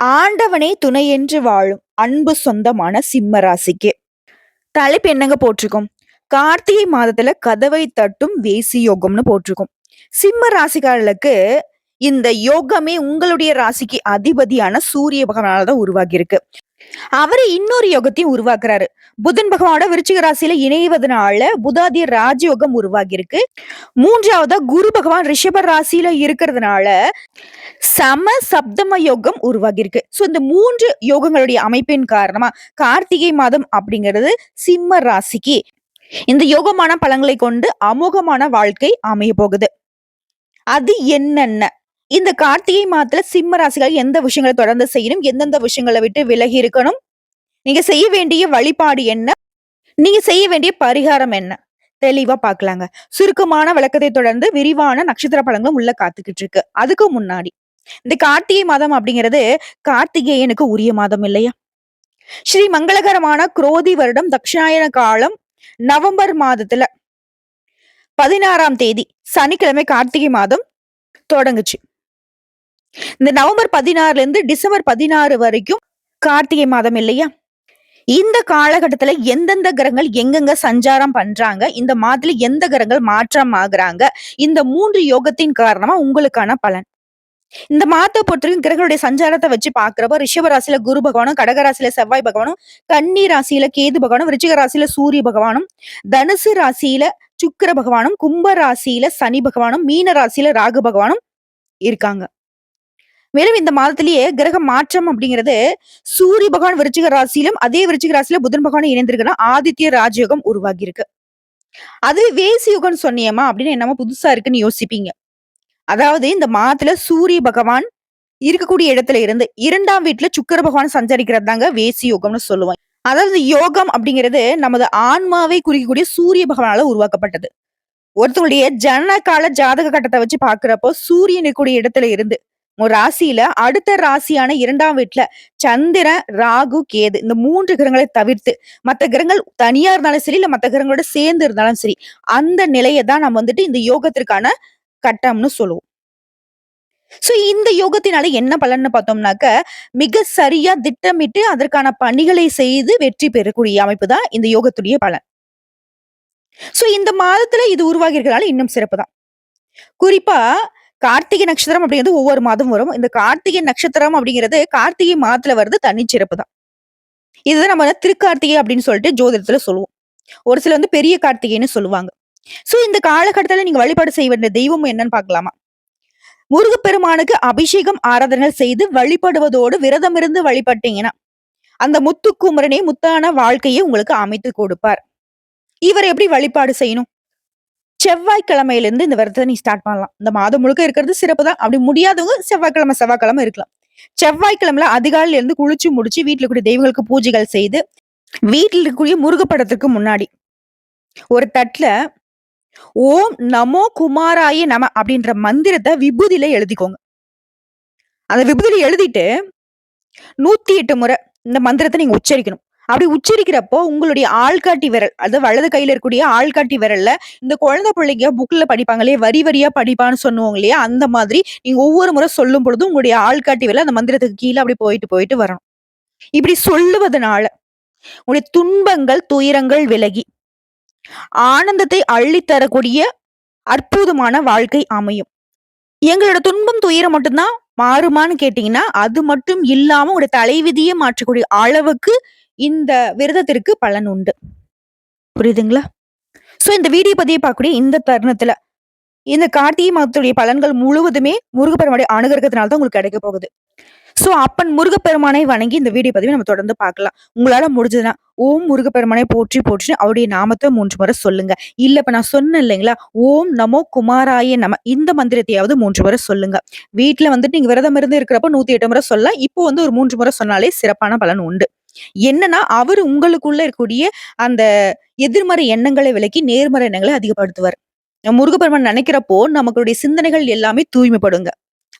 ஆண்டவனே துணை என்று வாழும் அன்பு சொந்தமான சிம்ம ராசிக்கு தலைப்பு என்னங்க போட்டிருக்கோம்? கார்த்திகை மாதத்துல கதவை தட்டும் வேசி யோகம்னு போட்டிருக்கோம். சிம்ம ராசிக்காரர்களுக்கு இந்த யோகமே உங்களுடைய ராசிக்கு அதிபதியான சூரிய பகவானால தான் உருவாகி இருக்கு அவரு இன்னொரு யோகத்தையும் உருவாக்குறாரு. புதன் பகவானோட விருச்சிக ராசியில இணைவதனால புதாதிய ராஜயோகம் உருவாகி இருக்கு மூன்றாவதா குரு பகவான் ரிஷப ராசியில இருக்கிறதுனால சம சப்தம யோகம் உருவாகி இருக்கு சோ இந்த மூன்று யோகங்களுடைய அமைப்பின் காரணமா கார்த்திகை மாதம் அப்படிங்கிறது சிம்ம ராசிக்கு. இந்த யோகமான பழங்களை கொண்டு அமோகமான வாழ்க்கை அமைய போகுது அது என்னென்ன? இந்த கார்த்திகை மாதத்துல சிம்ம ராசிகள் எந்த விஷயங்களை தொடர்ந்து செய்யணும்? எந்தெந்த விஷயங்களை விட்டு விலகி இருக்கணும்? நீங்க செய்ய வேண்டிய வழிபாடு என்ன? நீங்க செய்ய வேண்டிய பரிகாரம் என்ன? தெளிவா பார்க்கலாங்க. சுருக்கமான விளக்கத்தை தொடர்ந்து விரிவான நட்சத்திர பழங்களும் உள்ள காத்துக்கிட்டு இருக்கு. அதுக்கு முன்னாடி இந்த கார்த்திகை மாதம் அப்படிங்கிறது கார்த்திகேயனுக்கு உரிய மாதம் இல்லையா? ஸ்ரீ மங்களகரமான குரோதி வருடம் தக்ஷாயன காலம் நவம்பர் மாதத்துல பதினாறாம் தேதி சனிக்கிழமை கார்த்திகை மாதம் தொடங்குச்சு. இந்த நவம்பர் பதினாறுல இருந்து டிசம்பர் பதினாறு வரைக்கும் கார்த்திகை மாதம் இல்லையா? இந்த காலகட்டத்துல எந்தெந்த கிரகங்கள் எங்கெங்க சஞ்சாரம் பண்றாங்க? இந்த மாதத்துல எந்த கிரகங்கள் மாற்றம் ஆகுறாங்க? இந்த மூன்று யோகத்தின் காரணமா உங்களுக்கான பலன். இந்த மாதத்தை பொறுத்தவரைக்கும் கிரகங்களுடைய சஞ்சாரத்தை வச்சு பாக்குறப்ப ரிஷபராசியில குரு பகவானும் கடகராசியில செவ்வாய் பகவானும் கன்னி ராசியில கேது பகவானும் விருச்சிக ராசியில சூரிய பகவானும் தனுசு ராசியில சுக்கிர பகவானும் கும்ப ராசியில சனி பகவானும் மீன ராசியில ராகு பகவானும் இருக்காங்க. மேலும் இந்த மாதத்திலேயே கிரக மாற்றம் அப்படிங்கிறது சூரிய பகவான் விருச்சிக ராசியிலும் அதே விருச்சிக ராசியில புதன் பகவான் இணைந்திருக்குன்னா ஆதித்ய ராஜயோகம் உருவாகி இருக்கு அது வேசி யுகம் சொன்னியமா அப்படின்னு என்னமோ புதுசா இருக்குன்னு யோசிப்பீங்க. அதாவது இந்த மாதத்துல சூரிய பகவான் இருக்கக்கூடிய இடத்துல இருந்து இரண்டாம் வீட்டுல சுக்கர பகவான் சஞ்சரிக்கிறது தாங்க வேசி யோகம்னு சொல்லுவோம். அதாவது யோகம் அப்படிங்கிறது நமது ஆன்மாவை குறிக்கக்கூடிய சூரிய பகவானால உருவாக்கப்பட்டது. ஒருத்தருடைய ஜனன கால ஜாதக கட்டத்தை வச்சு பாக்குறப்போ சூரியன் இருக்கக்கூடிய இடத்துல இருந்து ராசியில அடுத்த ராசியான இரண்டாம் வீட்டுல சந்திரன் ராகு கேது இந்த மூன்று கிரகங்களை தவிர்த்து மற்ற கிரகங்கள் தனியா இருந்தாலும் சரி இல்ல மற்ற கிரகங்களோட சேர்ந்து இருந்தாலும் சரி அந்த நிலையை தான் நம்ம வந்துட்டு இந்த யோகத்திற்கான கட்டம்னு சொல்லுவோம். சோ இந்த யோகத்தினால என்ன பலன்னு பார்த்தோம்னாக்க மிக சரியா திட்டமிட்டு அதற்கான பணிகளை செய்து வெற்றி பெறக்கூடிய அமைப்பு தான் இந்த யோகத்துடைய பலன். சோ இந்த மாதத்துல இது உருவாகி இருக்கிறதால இன்னும் சிறப்பு தான் குறிப்பா கார்த்திகை நட்சத்திரம் அப்படிங்கிறது ஒவ்வொரு மாதம் வரும். இந்த கார்த்திகை நட்சத்திரம் அப்படிங்கிறது கார்த்திகை மாதத்துல வருது தனிச்சிறப்பு தான். இதுதான் நம்ம திருக்கார்த்திகை அப்படின்னு சொல்லிட்டு ஜோதிடத்துல சொல்லுவோம். ஒரு சில வந்து பெரிய கார்த்திகைன்னு சொல்லுவாங்க. சோ இந்த காலகட்டத்துல நீங்க வழிபாடு செய்ய வேண்டிய தெய்வம் என்னன்னு பாக்கலாமா முருகப்பெருமானுக்கு அபிஷேகம் ஆராதனை செய்து வழிபடுவதோடு விரதம் இருந்து வழிபட்டீங்கன்னா அந்த முத்துக்குமரனே முத்தான வாழ்க்கையை உங்களுக்கு அமைத்து கொடுப்பார். இவர் எப்படி வழிபாடு செய்யணும்? செவ்வாய்க்கிழமையிலேருந்து இந்த விரதத்தை நீ ஸ்டார்ட் பண்ணலாம். இந்த மாதம் முழுக்க இருக்கிறது சிறப்பு தான். அப்படி முடியாதவங்க செவ்வாய்க்கிழமை செவ்வாய்க்கிழமை இருக்கலாம். செவ்வாய்க்கிழமைல அதிகாலையில இருந்து குளிச்சு முடிச்சு வீட்டில் கூடிய தெய்வங்களுக்கு பூஜைகள் செய்து வீட்டில் இருக்கக்கூடிய முருகப்படத்துக்கு முன்னாடி ஒரு தட்டுல ஓம் நமோ குமாராய நம அப்படின்ற மந்திரத்தை விபூதியில எழுதிக்கோங்க. அந்த விபூதியில எழுதிட்டு நூத்தி எட்டு முறை இந்த மந்திரத்தை நீங்க உச்சரிக்கணும். அப்படி உச்சரிக்கிறப்போ உங்களுடைய ஆள்காட்டி விரல் அதாவது வலது கையில இருக்கக்கூடிய ஆள்காட்டி விரல்ல இந்த குழந்தை பிள்ளைங்க புக்ல படிப்பாங்க இல்லையா? வரி வரியா படிப்பான்னு சொல்லுவாங்க இல்லையா? அந்த மாதிரி நீங்க ஒவ்வொரு முறை சொல்லும் பொழுதும் உங்களுடைய ஆள்காட்டி விரல் அந்த மந்திரத்துக்கு கீழே அப்படி போயிட்டு போயிட்டு வரணும். இப்படி சொல்லுவதனால உங்களுடைய துன்பங்கள் துயரங்கள் விலகி ஆனந்தத்தை அள்ளித்தரக்கூடிய அற்புதமான வாழ்க்கை அமையும். எங்களோட துன்பம் துயரம் மட்டும்தான் மாறுமான்னு கேட்டீங்கன்னா அது மட்டும் இல்லாம உங்களுடைய தலைவிதியை மாற்றக்கூடிய அளவுக்கு இந்த விரதத்திற்கு பலன் உண்டு. புரியுதுங்களா? சோ இந்த வீடியோ பதிவை பார்க்கக்கூடிய இந்த தருணத்துல இந்த கார்த்திகை மாதத்துடைய பலன்கள் முழுவதுமே முருகப்பெருமானுடைய அனுகிரகத்தினால தான் உங்களுக்கு கிடைக்க போகுது. சோ அப்பன் முருகப்பெருமானை வணங்கி இந்த வீடியோ பதிவை நம்ம தொடர்ந்து பார்க்கலாம். உங்களால முடிஞ்சதுன்னா ஓம் முருகப்பெருமானை போற்றி போற்றி அவருடைய நாமத்தை மூன்று முறை சொல்லுங்க. இல்ல இப்ப நான் சொன்னேன் இல்லைங்களா? ஓம் நமோ குமாராய நம இந்த மந்திரத்தையாவது மூன்று முறை சொல்லுங்க. வீட்டுல வந்துட்டு நீங்க விரதம் இருந்து இருக்கிறப்ப நூத்தி எட்டு முறை சொல்லலாம். இப்போ வந்து ஒரு மூன்று முறை சொன்னாலே சிறப்பான பலன் உண்டு. என்னன்னா அவர் உங்களுக்குள்ள இருக்கக்கூடிய அந்த எதிர்மறை எண்ணங்களை விலக்கி நேர்மறை எண்ணங்களை அதிகப்படுத்துவார். முருகப்பெருமான் நினைக்கிறப்போ நமக்குடைய சிந்தனைகள் எல்லாமே தூய்மைப்படுங்க.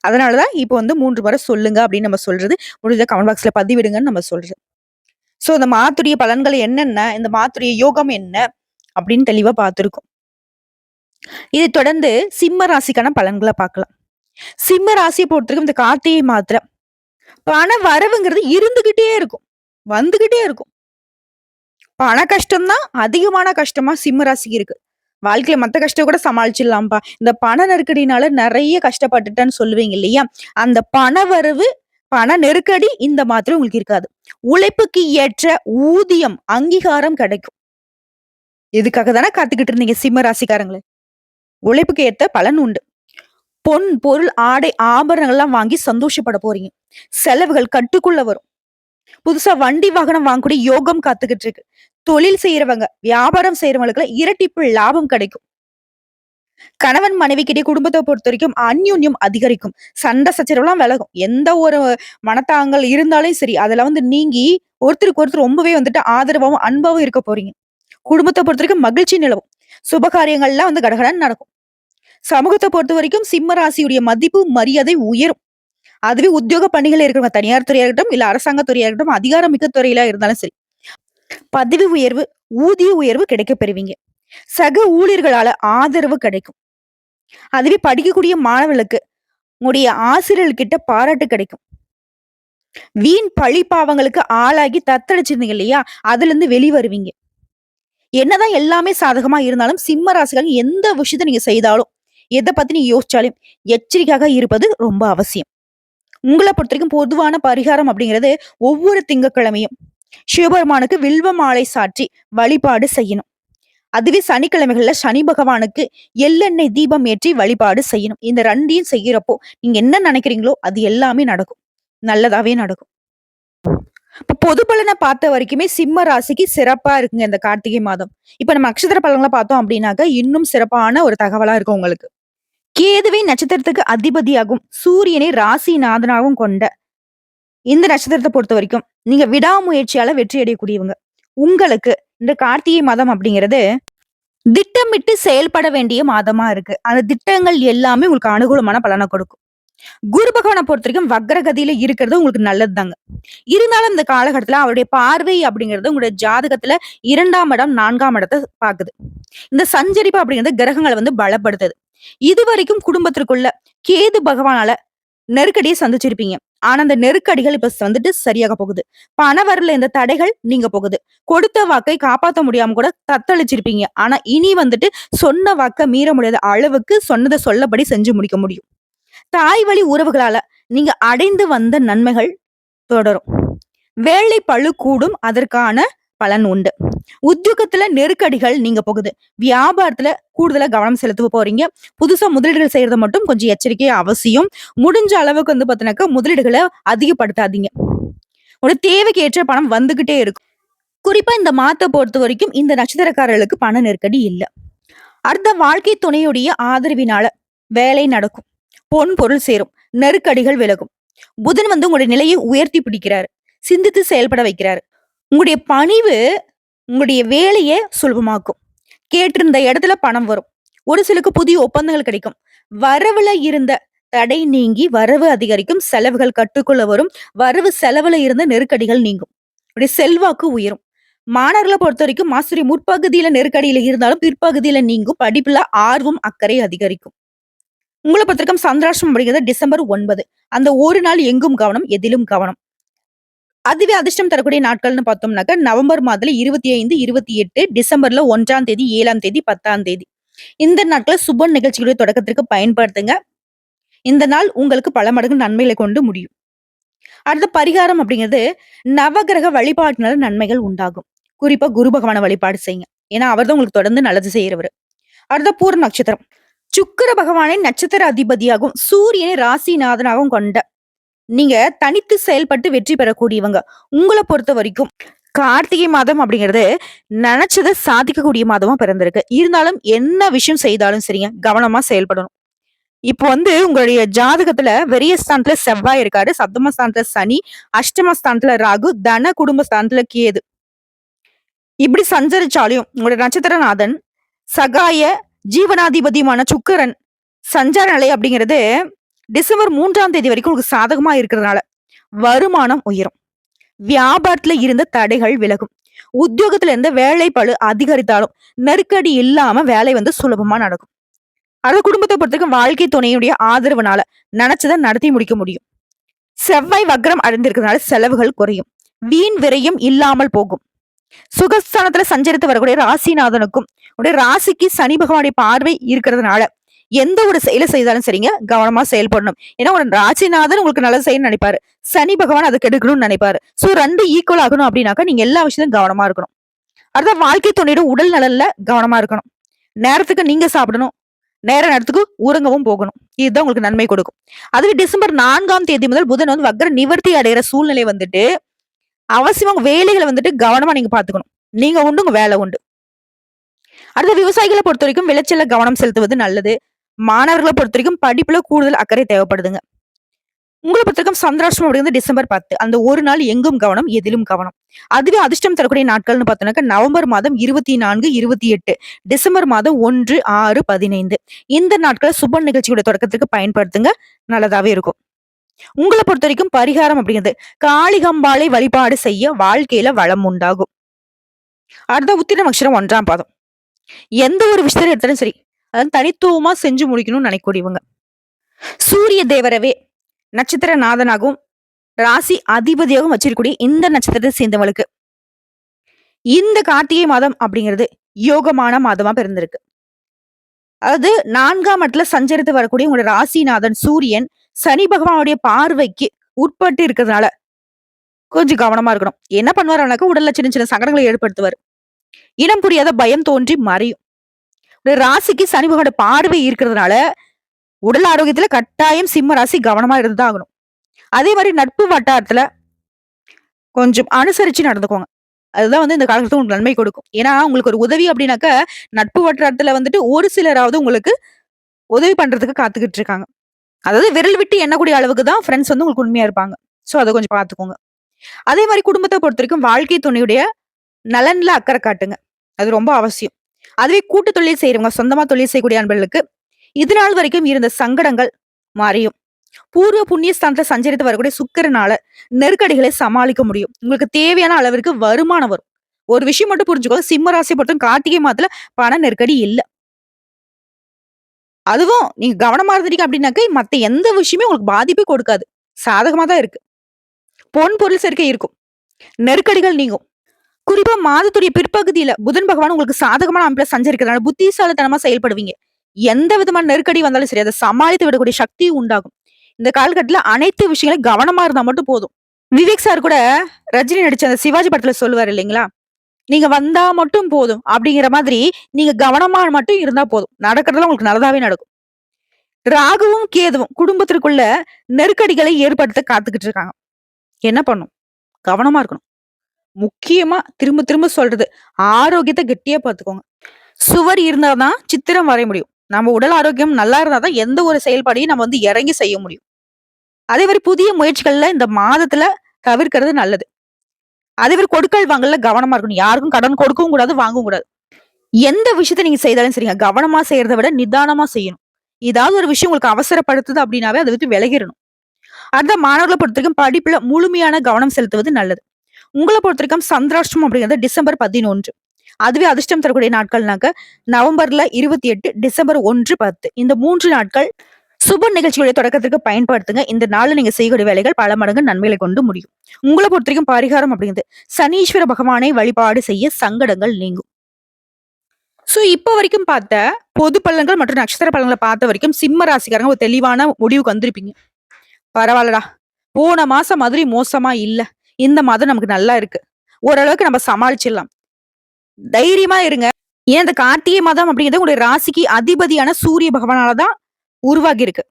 அதனாலதான் இப்போ வந்து மூன்று முறை சொல்லுங்க அப்படின்னு நம்ம சொல்றது. முடிஞ்ச கமெண்ட் பாக்ஸ்ல பதிவிடுங்கன்னு நம்ம சொல்றது. சோ இந்த மாத்துடைய பலன்கள் என்னென்ன? இந்த மாத்துடைய யோகம் என்ன? அப்படின்னு தெளிவா பார்த்துருக்கோம். இதை தொடர்ந்து சிம்ம ராசிக்கான பலன்களை பார்க்கலாம். சிம்ம ராசியை பொறுத்தவரைக்கும் இந்த கார்த்திகை மாத்திரை பண வரவுங்கிறது இருந்துகிட்டே இருக்கும். வந்துகிட்டே இருக்கும். பண கஷ்டம் தான் அதிகமான கஷ்டமா சிம்ம ராசிக்கு இருக்கு. வாழ்க்கையில மத்த கஷ்டம் கூட சமாளிச்சிடலாம்ப்பா. இந்த பண நெருக்கடினால நிறைய கஷ்டப்பட்டுட்டேன்னு சொல்லுவீங்க இல்லையா? அந்த பண வரவு, பண நெருக்கடி இந்த மாதிரி உங்களுக்கு இருக்காது. உழைப்புக்கு ஏற்ற ஊதியம், அங்கீகாரம் கிடைக்கும். இதுக்காக தானே காத்துக்கிட்டு இருந்தீங்க சிம்ம ராசிக்காரங்களே. உழைப்புக்கு ஏத்த பலன் உண்டு. பொன், பொருள், ஆடை, ஆபரணங்கள்லாம் வாங்கி சந்தோஷப்பட போறீங்க. செலவுகள் கட்டுக்குள்ள வரும். புதுசா வண்டி, வாகனம் வாங்கக்கூடிய யோகம் காத்துக்கிட்டு இருக்கு. தொழில் செய்யறவங்க வியாபாரம் செய்யறவங்களுக்கு இரட்டிப்பு லாபம் கிடைக்கும். கணவன் மனைவிக்கிடையே பொறுத்த வரைக்கும் அந்யூன்யம் அதிகரிக்கும். சண்டை சச்சரவுலாம் விலகும். எந்த ஒரு மனத்தாங்கல் இருந்தாலும் சரி, அதுல வந்து நீங்கி ஒருத்தருக்கு ஒருத்தர் ரொம்பவே வந்துட்டு ஆதரவாவும், அன்பாவும் இருக்க போறீங்க. குடும்பத்த பொறுத்தவரைக்கும் மகிழ்ச்சி நிலவும். சுபகாரியங்கள்லாம் வந்து கடகடன்னு நடக்கும். சமூகத்த பொறுத்தவரைக்கும் சிம்ம ராசியுடைய மதிப்பு, மரியாதை உயரும். அதுவே உத்தியோக பணிகள் இருக்கிறவங்க தனியார் துறையா இருக்கட்டும், இல்ல அரசாங்க துறையா இருக்கட்டும், அதிகாரமிக்க துறையில இருந்தாலும் சரி. பதவி உயர்வு, ஊதிய உயர்வு கிடைக்கப் பெறுவீங்க. சக ஊழியர்களால ஆதரவு கிடைக்கும். அதுவே படிக்கக்கூடிய மாணவர்களுக்கு உங்களுடைய ஆசிரியர்கிட்ட பாராட்டு கிடைக்கும். வீண் பழி பாவங்களுக்கு ஆளாகி தத்தளிச்சிருந்தீங்க இல்லையா? அதுல இருந்து வெளிவருவீங்க. என்னதான் எல்லாமே சாதகமா இருந்தாலும் சிம்ம ராசிகள் எந்த விஷயத்த நீங்க செய்தாலும், எதை பத்தி நீங்க யோசிச்சாலும் எச்சரிக்கையாக இருப்பது ரொம்ப அவசியம். உங்கள பொறுத்தவரைக்கும் பொதுவான பரிகாரம் அப்படிங்கிறது ஒவ்வொரு திங்கட்கிழமையும் சிவபெருமானுக்கு வில்வ மாலை சாற்றி வழிபாடு செய்யணும். அதுவே சனிக்கிழமைகள்ல சனி பகவானுக்கு எள்ளெண்ணெய் தீபம் ஏற்றி வழிபாடு செய்யணும். இந்த ரெண்டையும் செய்யறப்போ, நீங்க என்ன நினைக்கிறீங்களோ அது எல்லாமே நடக்கும். நல்லதாவே நடக்கும். இப்ப பொது பலனை பார்த்த வரைக்குமே சிம்ம ராசிக்கு சிறப்பா இருக்குங்க இந்த கார்த்திகை மாதம். இப்ப நம்ம நட்சத்திர பலன்களை பார்த்தோம் அப்படின்னாக்க, இன்னும் சிறப்பான ஒரு தகவலா இருக்கும் உங்களுக்கு. கேதுவை நட்சத்திரத்துக்கு அதிபதியாகும், சூரியனை ராசிநாதனாகவும் கொண்ட இந்த நட்சத்திரத்தை பொறுத்த வரைக்கும் நீங்க விடாமுயற்சியால வெற்றி அடையக்கூடியவங்க. உங்களுக்கு இந்த கார்த்திகை மாதம் அப்படிங்கிறது, திட்டமிட்டு செயல்பட வேண்டிய மாதமா இருக்கு. அந்த திட்டங்கள் எல்லாமே உங்களுக்கு அனுகூலமான பலனை கொடுக்கும். குரு பொறுத்த வரைக்கும் வக்ரகதியில இருக்கிறது உங்களுக்கு நல்லது தாங்க. இருந்தாலும் இந்த காலகட்டத்துல அவருடைய பார்வை அப்படிங்கிறது உங்களுடைய ஜாதகத்துல இரண்டாம் இடம், நான்காம் இடத்தை பாக்குது. இந்த சஞ்சரிப்பு அப்படிங்கிறது கிரகங்களை வந்து பலப்படுத்துது. இதுவரைக்கும் குடும்பத்திற்குள்ள கேது பகவானால நெருக்கடியை சந்திச்சிருப்பீங்க. ஆனா அந்த நெருக்கடிகள் இப்ப வந்துட்டு சரியாக போகுது. பண வரல இந்த தடைகள் நீங்க போகுது. கொடுத்த வாக்கை காப்பாத்த முடியாம கூட தத்தளிச்சிருப்பீங்க. ஆனா இனி வந்துட்டு சொன்ன வாக்க மீற முடியாத அளவுக்கு சொன்னதை சொல்லபடி செஞ்சு முடிக்க முடியும். தாய் வழி உறவுகளால நீங்க அடைந்து வந்த நன்மைகள் தொடரும். வேலை பளு கூடும். அதற்கான பலன் உண்டு. உத்தியோகத்துல நெருக்கடிகள் நீங்க போகுது. வியாபாரத்துல கூடுதலா கவனம் செலுத்த போறீங்க. புதுசா முதலீடுகள் செய்யறது மட்டும் கொஞ்சம் எச்சரிக்கை அவசியம். முடிஞ்ச அளவுக்கு வந்து பார்த்தீங்கன்னாக்கா, முதலீடுகளை அதிகப்படுத்தாதீங்க. உங்களோட தேவைக்கு ஏற்ற பணம் வந்துகிட்டே இருக்கும். குறிப்பா இந்த மாத்த பொறுத்த வரைக்கும் இந்த நட்சத்திரக்காரர்களுக்கு பண நெருக்கடி இல்ல. அடுத்த வாழ்க்கை துணையுடைய ஆதரவினால வேலை நடக்கும். பொன், பொருள் சேரும். நெருக்கடிகள் விலகும். புதன் வந்து உங்களுடைய நிலையை உயர்த்தி பிடிக்கிறாரு. சிந்தித்து செயல்பட வைக்கிறாரு. உங்களுடைய பணிவு உங்களுடைய வேலையை சுலபமாக்கும். கேட்டிருந்த இடத்துல பணம் வரும். ஒரு சிலருக்கு புதிய ஒப்பந்தங்கள் கிடைக்கும். வரவுல இருந்த தடை நீங்கி வரவு அதிகரிக்கும். செலவுகள் கட்டுக்குள்ள வரும். வரவு செலவுல இருந்த நெருக்கடிகள் நீங்கும். உடைய செல்வாக்கு உயரும். மாணவர்களை பொறுத்த வரைக்கும் மாசத்துடைய முற்பகுதியில நெருக்கடியில இருந்தாலும் பிற்பகுதியில நீங்கும். படிப்புல ஆர்வம், அக்கறை அதிகரிக்கும். உங்களை பொறுத்தவரைக்கும் சந்திராஷ்டம் அப்படிங்கிறது டிசம்பர் ஒன்பது அந்த ஒரு நாள் எங்கும் கவனம், எதிலும் கவனம். அதுவே அதிர்ஷ்டம் தரக்கூடிய நாட்கள்னு பார்த்தோம்னாக்க, நவம்பர் மாதத்துல 25, 28, டிசம்பர்ல ஒன்றாம் தேதி, ஏழாம் தேதி, 10ஆம் தேதி. இந்த நாட்கள் சுப நிகழ்ச்சிகளுடைய தொடக்கத்திற்கு பயன்படுத்துங்க. இந்த நாள் உங்களுக்கு பல மடங்கு நன்மைகளை கொண்டு முடியும். அடுத்த பரிகாரம் அப்படிங்கிறது, நவகிரக வழிபாட்டினால நன்மைகள் உண்டாகும். குறிப்பா குரு பகவான வழிபாடு செய்யுங்க. ஏன்னா, அவர் தான் உங்களுக்கு தொடர்ந்து நல்லது செய்யறவர் அடுத்த பூர்ண நட்சத்திரம். சுக்கிர பகவானை நட்சத்திர அதிபதியாகவும், சூரியனை ராசிநாதனாகவும் கொண்ட நீங்க தனித்து செயல்பட்டு வெற்றி பெறக்கூடியவங்க. உங்களை பொறுத்த வரைக்கும் கார்த்திகை மாதம் அப்படிங்கிறது நினைச்சதை சாதிக்கக்கூடிய மாதமா பிறந்திருக்கு. இருந்தாலும் என்ன விஷயம் செய்தாலும் சரிங்க, கவனமா செயல்படணும். இப்போ வந்து உங்களுடைய ஜாதகத்துல வெறிய ஸ்தானத்துல செவ்வாய் இருக்காரு. சப்தம ஸ்தானத்துல சனி, அஷ்டம ஸ்தானத்துல ராகு, தன குடும்ப ஸ்தானத்துல கேது. இப்படி சஞ்சரிச்சாலையும் உங்களுடைய நட்சத்திரநாதன், சகாய, ஜீவனாதிபதியுமான சுக்கரன் சஞ்சார நிலை அப்படிங்கிறது டிசம்பர் மூன்றாம் தேதி வரைக்கும் உங்களுக்கு சாதகமா இருக்கிறதுனால, வருமானம் உயரும். வியாபாரத்துல இருந்த தடைகள் விலகும். உத்தியோகத்துல இருந்த வேலை பளு அதிகரித்தாலும், நெருக்கடி இல்லாம வேலை வந்து சுலபமா நடக்கும். அதாவது குடும்பத்தை பொறுத்தவரைக்கும் வாழ்க்கை துணையுடைய ஆதரவுனால நினைச்சதை நடத்தி முடிக்க முடியும். செவ்வாய் வக்ரம் அடைந்திருக்கிறதுனால செலவுகள் குறையும் வீண் விரையும் இல்லாமல் போகும் சுகஸ்தானத்துல சஞ்சரித்து வரக்கூடிய ராசிநாதனுக்கும் உடைய ராசிக்கு சனி பகவானுடைய பார்வை இருக்கிறதுனால எந்த ஒரு செயலை செய்தாலும் சரிங்க கவனமா செயல்படணும். ஏன்னா ஒரு ராஜிநாதன் உங்களுக்கு நல்லது செய்யணும்னு நினைப்பாரு. சனி பகவான் அதை கெடுக்கணும்னு நினைப்பாரு. சோ ரெண்டு ஈக்குவல் ஆகணும் அப்படின்னாக்கா நீங்க எல்லா விஷயத்தையும் கவனமா இருக்கணும். அடுத்த வாழ்க்கை துணையோட உடல் நலன்ல கவனமா இருக்கணும். நேரத்துக்கு நீங்க சாப்பிடணும். நேர நேரத்துக்கு உறங்கவும் போகணும். இதுதான் உங்களுக்கு நன்மை கொடுக்கும். அதுவே டிசம்பர் நான்காம் தேதி முதல் புதன் வந்து வக்ர நிவர்த்தி அடைகிற சூழ்நிலை வந்துட்டு அவசியம் வேலைகளை வந்துட்டு கவனமா நீங்க பாத்துக்கணும் நீங்க உண்டு உங்க வேலை உண்டு. அடுத்த விவசாயிகளை பொறுத்த வரைக்கும் விளைச்சல கவனம் செலுத்துவது நல்லது. மாணவர்களை பொறுத்த வரைக்கும் படிப்புல கூடுதல் அக்கறை தேவைப்படுதுங்க. உங்களை பொறுத்த வரைக்கும் சந்திராஷ்டம் அப்படிங்கிறது டிசம்பர் பத்து. அந்த ஒரு நாள் எங்கும் கவனம் எதிலும் கவனம். அதுவே அதிர்ஷ்டம் தரக்கூடிய நாட்கள்னு பார்த்தோம்னாக்கா நவம்பர் மாதம் இருபத்தி நான்கு இருபத்தி எட்டு. டிசம்பர் மாதம் ஒன்று ஆறு பதினைந்து. இந்த நாட்களை சுப நிகழ்ச்சியோட தொடக்கத்துக்கு பயன்படுத்துங்க. நல்லதாவே இருக்கும். உங்களை பொறுத்த வரைக்கும் பரிகாரம் அப்படிங்கிறது காளிகம்பாளை வழிபாடு செய்ய வாழ்க்கையில வளம் உண்டாகும். அடுத்த உத்திரம் அக்ஷரம் ஒன்றாம் பாதம். எந்த ஒரு விஷயத்தை எடுத்தாலும் சரி அதாவது தனித்துவமா செஞ்சு முடிக்கணும்னு நினைக்கூடியவங்க சூரிய தேவரவே நட்சத்திர நாதனாகவும் ராசி அதிபதியாகவும் வச்சிருக்கக்கூடிய இந்த நட்சத்திரத்தை சேர்ந்தவங்களுக்கு இந்த கார்த்திகை மாதம் அப்படிங்கிறது யோகமான மாதமா பிறந்திருக்கு. அதாவது நான்காம் இடத்துல சஞ்சரித்து வரக்கூடிய உங்களோட ராசிநாதன் சூரியன் சனி பகவானுடைய பார்வைக்கு உட்பட்டு இருக்கிறதுனால கொஞ்சம் கவனமா இருக்கணும். என்ன பண்ணுவாருனாக்கா உடல்ல சின்ன சின்ன சங்கடங்களை ஏற்படுத்துவார். இனம் புரியாத பயம் தோன்றி மறையும். ராசிக்கு சனி பகவானோட பார்வை இருக்கிறதுனால உடல் ஆரோக்கியத்துல கட்டாயம் சிம்ம ராசி கவனமா இருந்துதான் ஆகணும். அதே மாதிரி நட்பு வட்டாரத்துல கொஞ்சம் அனுசரிச்சு நடந்துக்கோங்க. அதுதான் வந்து இந்த காலகட்டத்தில் உங்களுக்கு நன்மை கொடுக்கும். ஏன்னா உங்களுக்கு ஒரு உதவி அப்படின்னாக்க நட்பு வட்டாரத்துல வந்துட்டு ஒரு சிலராவது உங்களுக்கு உதவி பண்றதுக்கு காத்துக்கிட்டு இருக்காங்க. அதாவது விரல் விட்டு எண்ணக்கூடிய அளவுக்கு தான் ஃப்ரெண்ட்ஸ் வந்து உங்களுக்கு உண்மையா இருப்பாங்க. ஸோ அதை கொஞ்சம் பார்த்துக்கோங்க. அதே மாதிரி குடும்பத்தை பொறுத்த வரைக்கும் வாழ்க்கை துணையுடைய நலன்ல அக்கறை காட்டுங்க. அது ரொம்ப அவசியம். அதுவே கூட்டு தொழில் செய்யறவங்க சொந்தமா தொழில் செய்யக்கூடிய அன்பர்களுக்கு இது நாள் வரைக்கும் இருந்த சங்கடங்கள் மாறியும். பூர்வ புண்ணியஸ்தானத்துல சஞ்சரித்து வரக்கூடிய சுக்கரனால நெருக்கடிகளை சமாளிக்க முடியும். உங்களுக்கு தேவையான அளவிற்கு வருமானம் வரும். ஒரு விஷயம் மட்டும் புரிஞ்சுக்கோ சிம்ம ராசி பொறுத்தும் கார்த்திகை மாதத்துல பண நெருக்கடி இல்லை. அதுவும் நீங்க கவனமா இருந்தீங்க அப்படின்னாக்க மத்த எந்த விஷயமே உங்களுக்கு பாதிப்பே கொடுக்காது. சாதகமா தான் இருக்கு. பொன் பொருள் சேர்க்கை இருக்கும். நெருக்கடிகள் நீங்கும். குறிப்பா மாதத்துடைய பிற்பகுதியில புதன் பகவான் உங்களுக்கு சாதகமான அமைப்புல சஞ்சரிக்கிறதுனால புத்திசாலித்தனமா செயல்படுவீங்க. எந்த விதமான நெருக்கடி வந்தாலும் சரி அதை சமாளித்து விடக்கூடிய சக்தி உண்டாகும். இந்த காலகட்டத்துல அனைத்து விஷயங்களும் கவனமா இருந்தா மட்டும் போதும். விவேக் சார் கூட ரஜினி நடிச்ச அந்த சிவாஜி படத்துல சொல்லுவாரு இல்லைங்களா? நீங்க வந்தா மட்டும் போதும் அப்படிங்கிற மாதிரி நீங்க கவனமா மட்டும் இருந்தா போதும். நடக்கிறதுல உங்களுக்கு நல்லதாவே நடக்கும். ராகுவும் கேதுவும் குடும்பத்திற்குள்ள நெருக்கடிகளை ஏற்படுத்த காத்துக்கிட்டு இருக்காங்க. என்ன பண்ணும்? கவனமா இருக்கணும். முக்கியமா திரும்ப திரும்ப சொல்றது. ஆரோக்கியத்தை கெட்டியா பாத்துக்கோங்க. சுவர் இருந்தாதான் சித்திரம் வரைய முடியும். நம்ம உடல் ஆரோக்கியம் நல்லா இருந்தாதான் எந்த ஒரு செயல்பாடையும் நம்ம வந்து இறங்கி செய்ய முடியும். அதே மாதிரி புதிய முயற்சிகள்ல இந்த மாதத்துல தவிர்க்கிறது நல்லது. அதே மாதிரி கொடுக்கல் வாங்கல கவனமா இருக்கணும். யாருக்கும் கடன் கொடுக்கவும் கூடாது வாங்கவும் கூடாது. எந்த விஷயத்த நீங்க செய்தாலும் சரிங்க. கவனமா செய்யறதை விட நிதானமா செய்யணும். ஏதாவது ஒரு விஷயம் உங்களுக்கு அவசரப்படுத்துது அப்படின்னாவே அதை விட்டு விலகிடணும். அடுத்த மாணவர்களை பொறுத்த வரைக்கும் படிப்புல முழுமையான கவனம் செலுத்துவது நல்லது. உங்களை பொறுத்த வரைக்கும் சந்திராஷ்டம் அப்படிங்கிறது டிசம்பர் பதினொன்று. அதுவே அதிர்ஷ்டம் தரக்கூடிய நாட்கள்னாக்க நவம்பர்ல இருபத்தி எட்டு டிசம்பர் ஒன்று பத்து. இந்த மூன்று நாட்கள் சுப நிகழ்ச்சிகளுடைய தொடக்கத்திற்கு பயன்படுத்துங்க. இந்த நாள்ல நீங்க செய்யக்கூடிய வேலைகள் பல மடங்கு நன்மைகளை கொண்டு முடியும். உங்களை பொறுத்த வரைக்கும் பரிகாரம் அப்படிங்கிறது சனீஸ்வர பகவானை வழிபாடு செய்ய சங்கடங்கள் நீங்கும். சோ இப்போ வரைக்கும் பார்த்த பொது பலன்கள் மற்றும் நட்சத்திர பலன்களை பார்த்த வரைக்கும் சிம்ம ராசிக்காரங்க ஒரு தெளிவான முடிவுக்கு வந்திருப்பீங்க. பரவாயில்லடா. போன மாசம் மாதிரி மோசமா இல்லை. இந்த மாதம் நமக்கு நல்லா இருக்கு. ஓரளவுக்கு நம்ம சமாளிச்சிடலாம். தைரியமா இருங்க. ஏன் இந்த கார்த்திகை மாதம் அப்படிங்கிறது உங்களுடைய ராசிக்கு அதிபதியான சூரிய பகவானால தான் உருவாகி இருக்கு.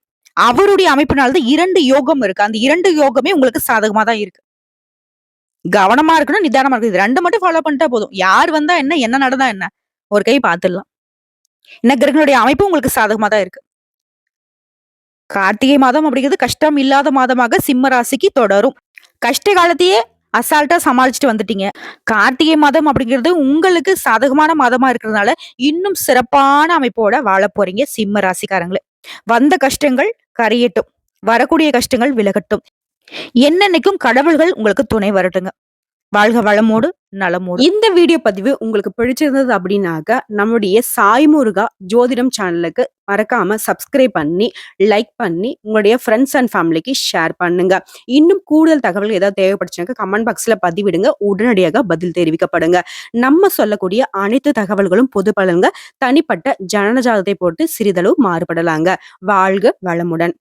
அவருடைய அமைப்பினால்தான் இரண்டு யோகம் இருக்கு. அந்த இரண்டு யோகமே உங்களுக்கு சாதகமா தான் இருக்கு. கவனமா இருக்கணும் நிதானமா இருக்கு இது ரெண்டு மட்டும் ஃபாலோ பண்ணிட்டா போதும். யார் வந்தா என்ன என்ன நடந்தா என்ன? ஒரு கை பார்த்துடலாம். என்ன கிரகங்களுடைய அமைப்பு உங்களுக்கு சாதகமா தான் இருக்கு. கார்த்திகை மாதம் அப்படிங்கிறது கஷ்டம் இல்லாத மாதமாக சிம்ம ராசிக்கு தொடரும். கஷ்ட காலத்தையே அசால்ட்டா சமாளிச்சுட்டு வந்துட்டீங்க. கார்த்திகை மாதம் அப்படிங்கிறது உங்களுக்கு சாதகமான மாதமா இருக்கிறதுனால இன்னும் சிறப்பான அமைப்போட வாழ போறீங்க சிம்ம ராசிக்காரங்களே. வந்த கஷ்டங்கள் கரையட்டும். வரக்கூடிய கஷ்டங்கள் விலகட்டும். என்னன்னைக்கும் கடவுள்கள் உங்களுக்கு துணை வரட்டுங்க. வாழ்க வளமோடு நலமோடு. இந்த வீடியோ பதிவு உங்களுக்கு பிடிச்சிருந்தது அப்படின்னாக்க நம்முடைய சாய்முருகா ஜோதிடம் சேனலுக்கு மறக்காம சப்ஸ்கிரைப் பண்ணி லைக் பண்ணி உங்களுடைய ஃப்ரெண்ட்ஸ் அண்ட் ஃபேமிலிக்கு ஷேர் பண்ணுங்க. இன்னும் கூடுதல் தகவல்கள் ஏதாவது தேவைப்படுச்சுனாக்க கமெண்ட் பாக்ஸ்ல பதிவிடுங்க. உடனடியாக பதில் தெரிவிக்கப்படுங்க. நம்ம சொல்லக்கூடிய அனைத்து தகவல்களும் பொது பலன்க தனிப்பட்ட ஜனனஜாதத்தை போட்டு சிறிதளவு மாறுபடலாங்க. வாழ்க வளமுடன்.